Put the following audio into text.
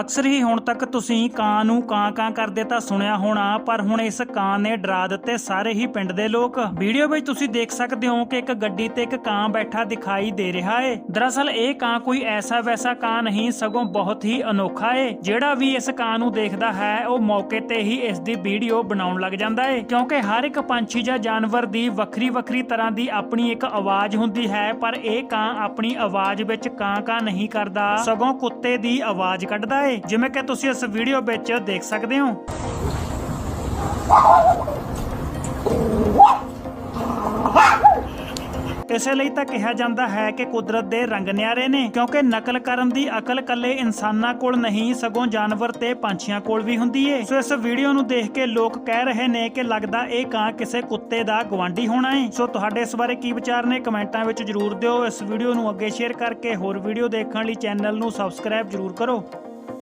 ਅਕਸਰ ਹੀ ਹੁਣ ਤੱਕ ਤੁਸੀਂ ਕਾਂ ਨੂੰ ਕਾਂ ਕਾਂ ਕਰਦੇ ਤਾਂ ਸੁਣਿਆ ਹੋਣਾ, ਪਰ ਹੁਣ ਇਸ ਕਾਂ ਨੇ ਡਰਾ ਦਿੱਤੇ ਸਾਰੇ ਹੀ ਪਿੰਡ ਦੇ ਲੋਕ। ਵੀਡੀਓ ਵਿੱਚ ਤੁਸੀਂ ਦੇਖ ਸਕਦੇ ਹੋ ਕਿ ਇੱਕ ਗੱਡੀ ਤੇ ਇੱਕ ਕਾਂ ਬੈਠਾ ਦਿਖਾਈ ਦੇ ਰਿਹਾ ਏ। ਦਰਅਸਲ ਇਹ ਕਾਂ ਕੋਈ ਐਸਾ ਵੈਸਾ ਕਾਂ ਨਹੀਂ, ਸਗੋਂ ਬਹੁਤ ਹੀ ਅਨੋਖਾ ਏ। ਜਿਹੜਾ ਵੀ ਇਸ ਕਾਂ ਨੂੰ ਦੇਖਦਾ ਹੈ, ਉਹ ਮੌਕੇ ਤੇ ਹੀ ਇਸ ਦੀ ਵੀਡੀਓ ਬਣਾਉਣ ਲੱਗ ਜਾਂਦਾ ਏ। ਕਿਉਂਕਿ ਹਰ ਇੱਕ ਪੰਛੀ ਜਾਂ ਜਾਨਵਰ ਦੀ ਵੱਖਰੀ ਵੱਖਰੀ ਤਰ੍ਹਾਂ ਦੀ ਆਪਣੀ ਇੱਕ ਆਵਾਜ਼ ਹੁੰਦੀ ਹੈ, ਪਰ ਇਹ ਕਾਂ ਆਪਣੀ ਆਵਾਜ਼ ਵਿੱਚ ਕਾਂ ਕਾਂ ਨਹੀਂ ਕਰਦਾ, ਸਗੋਂ ਕੁੱਤੇ ਦੀ ਆਵਾਜ਼ ਕੱਢਦਾ ਏ ਜਿਵੇਂ ਕਿ ਤੁਸੀਂ ਇਸ ਵੀਡੀਓ ਵਿੱਚ ਦੇਖ ਸਕਦੇ ਹੋ। ਇਸੇ ਲਈ ਤਾਂ ਕਿਹਾ ਜਾਂਦਾ ਹੈ ਕਿ ਕੁਦਰਤ ਦੇ ਰੰਗ ਨਿਆਰੇ ਨੇ, ਕਿਉਂਕਿ ਨਕਲ ਕਰਨ ਦੀ ਅਕਲ ਕੱਲੇ ਇਨਸਾਨਾਂ ਕੋਲ ਨਹੀਂ, ਸਗੋਂ ਜਾਨਵਰ ਤੇ ਪੰਛੀਆਂ ਕੋਲ ਵੀ ਹੁੰਦੀ ਏ। ਸੋ ਇਸ ਵੀਡੀਓ ਨੂੰ ਦੇਖ ਕੇ ਲੋਕ ਕਹਿ ਰਹੇ ਨੇ ਕਿ ਲੱਗਦਾ ਇਹ ਕਾਂ ਕਿਸੇ ਕੁੱਤੇ ਦਾ ਗਵਾਂਢੀ ਹੋਣਾ ਏ। ਸੋ ਤੁਹਾਡੇ ਇਸ ਬਾਰੇ ਕੀ ਵਿਚਾਰ ਨੇ ਕਮੈਂਟਾਂ ਵਿੱਚ ਜਰੂਰ ਦਿਓ। ਇਸ ਵੀਡੀਓ ਨੂੰ ਅੱਗੇ ਸ਼ੇਅਰ ਕਰਕੇ ਹੋਰ ਵੀਡੀਓ ਦੇਖਣ ਲਈ ਚੈਨਲ ਨੂੰ ਸਬਸਕ੍ਰਾਈਬ ਜਰੂਰ ਕਰੋ।